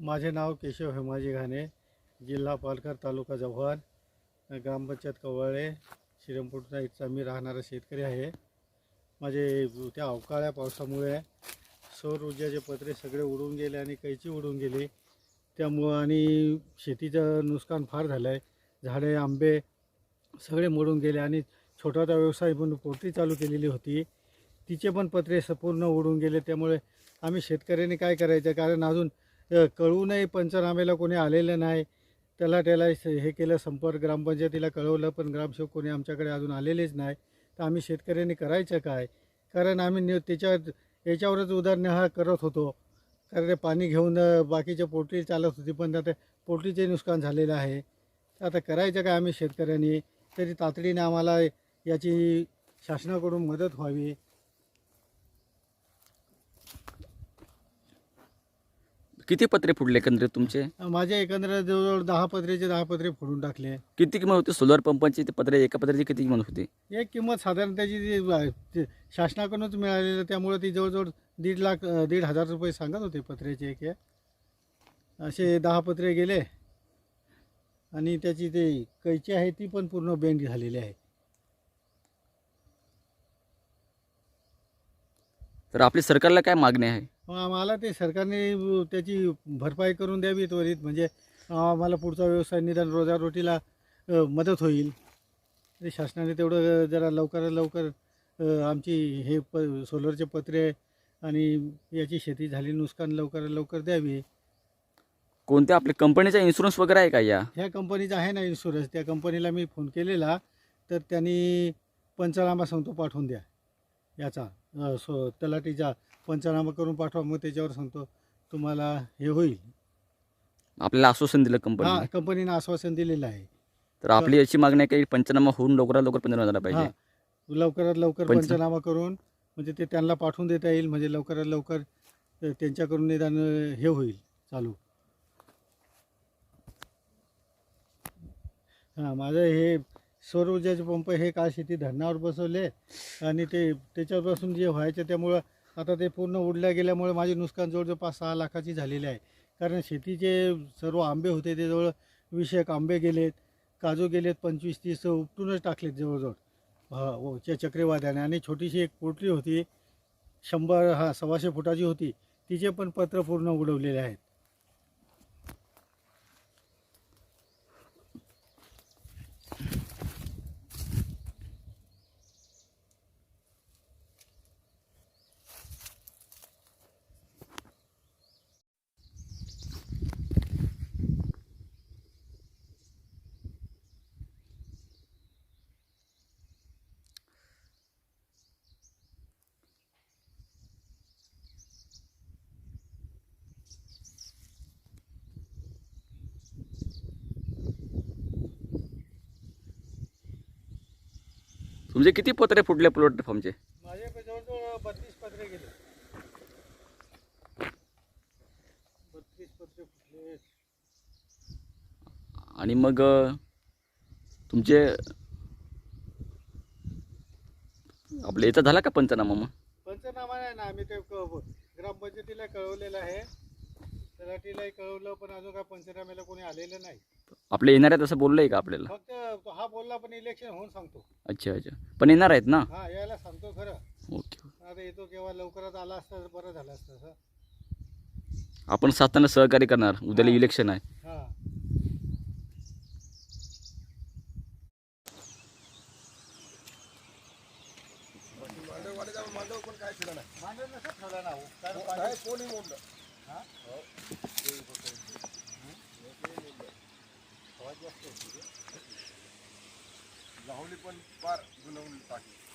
माझे नाव केशव हेमाजी घाणे जिल्हा पालघर तालुका जव्हार ग्रामपंचायत कवळे श्रीरामपूरचा इथचा मी राहणारा शेतकरी आहे. माझे त्या अवकाळ्या पावसामुळे सौर ऊर्जाचे पत्रे सगळे उडून गेले आणि कैची उडून गेली. त्यामुळं आणि शेतीचं नुकसान फार झालं आहे झाडे आंबे सगळे मोडून गेले आणि छोटासा व्यवसाय पण पोल्ट्री चालू केलेली होती. तिचे पण पत्रे संपूर्ण उडून गेले. त्यामुळे आम्ही शेतकऱ्यांनी काय करायचं? कारण अजून कळूनही कळवूनही पंचनामेला कोणी आलेलं नाही. त्याला त्याला हे केलं संपर्क ग्रामपंचायतीला कळवलं पण ग्रामसेवक कोणी आमच्याकडे अजून आलेलेच नाही. तर आम्ही शेतकऱ्यांनी करायचं काय? कारण आम्ही नि त्याच्या याच्यावरच उदरनिर्वाह करत होतो. कारण ते पाणी घेऊन बाकीच्या बाकीचे पोल्ट्री चालत होती पण आता पोल्ट्रीचे नुकसान झालेलं आहे. तर आता करायचं काय आम्ही शेतकऱ्यांनी? तरी तातडीने आम्हाला याची शासनाकडून मदत व्हावी. किती पत्रे फुटले एकंदरीत तुमचे? माझ्या एकंदर जवळजवळ दहा पत्रेचे दहा पत्रे फोडून टाकले. किती किंमत होती? सोलर पंपांची ते पत्रे एका पत्र्याची किती किंमत होती? एक किंमत साधारण त्याची जी ब- ते शासनाकडूनच मिळालेलं त्यामुळे ती जवळजवळ दीड लाख अ, दीड हजार रुपये सांगत होते पत्र्याचे एक एक. असे दहा पत्रे गेले. आणि त्याची ते कैची आहे ती पण पूर्ण बेंड झालेली आहे. तर आपली सरकारला काय मागणी आहे? मग आम्हाला ते सरकारने त्याची भरपाई करून द्यावी त्वरित. म्हणजे आम्हाला पुढचा व्यवसाय निदान रोजारोटीला मदत होईल. ते शासनाने तेवढं जरा लवकरात लवकर आमची हे प सोलरचे पत्रे आणि याची शेती झाली नुकसान लवकरात लवकर द्यावी. कोणत्या आपल्या कंपनीचा इन्शुरन्स वगैरे आहे का या? ह्या कंपनीचा आहे ना इन्शुरन्स त्या कंपनीला मी फोन केलेला. तर त्यांनी पंचनामा सांगतो पाठवून द्या. याचा. अ, सो तलाठीचा पंचनामा करून पाठवा मग त्याच्यावर सांगतो तुम्हाला हे होईल. आपल्याला आश्वासन दिलं हा कंपनी कंपनीनं आश्वासन दिलेलं आहे. तर आपली याची मागणी आहे की पंचनामा होऊन लवकरात लवकर पंचनामा झाला पाहिजे. हा लवकरात लवकर पंच- पंचनामा करून म्हणजे ते त्यांना पाठवून देता येईल म्हणजे लवकरात लवकर त्यांच्याकडून निदान अ, हे होईल चालू. हां माझं हे सौर ऊर्जाचे पंप हे काल शेती धरणावर बसवले आणि ते त्याच्यापासून जे व्हायचं त्यामुळं आता ते पूर्ण उडल्या गेल्यामुळे माझे नुकसान जवळजवळ पाच सहा लाखाची झालेली आहे. कारण शेतीचे सर्व आंबे होते ते जवळ विषयक आंबे गेलेत काजू गेलेत पंचवीस तीस उपटूनच टाकलेत जवळजवळ. हा हो आणि छोटीशी एक पोटली होती शंभर हा सव्वाशे फुटाची होती तिचे पण पत्र पूर्ण उडवलेले आहेत. तुमचे किती पत्रे फुटले प्लॅटफॉर्मचे माझे जवळजवळ बत्तीस पत्रे गेले बत्तीस पत्रे फुटले आणि मग तुमचे आपल्या याचा झाला का पंचनामा मग? पंचनामा नाही ना आम्ही ते हो, ग्रामपंचायतीला कळवलेलं आहे. तलाठीलाही कळवलं पण अजून काय पंचनाम्याला कोणी आलेलं नाही. आपले येणार आहेत असं बोललं आहे का आपल्याला? फक्त तो हा बोलला पण इलेक्शन होऊन सांगतो. अच्छा अच्छा. पण येणार आहेत ना? हा यायला सांगतो खरं. ओके. आता येतो केव्हा? लवकरात आला असता तर बरं झालं असतं असं आपण साधताना सहकार्य करणार. उद्याला हा. इलेक्शन आहे. हा. मांडव नसतं ठेवलं ना हो. कारण पाणी- हा? गावली पण फार गुणवून टाकली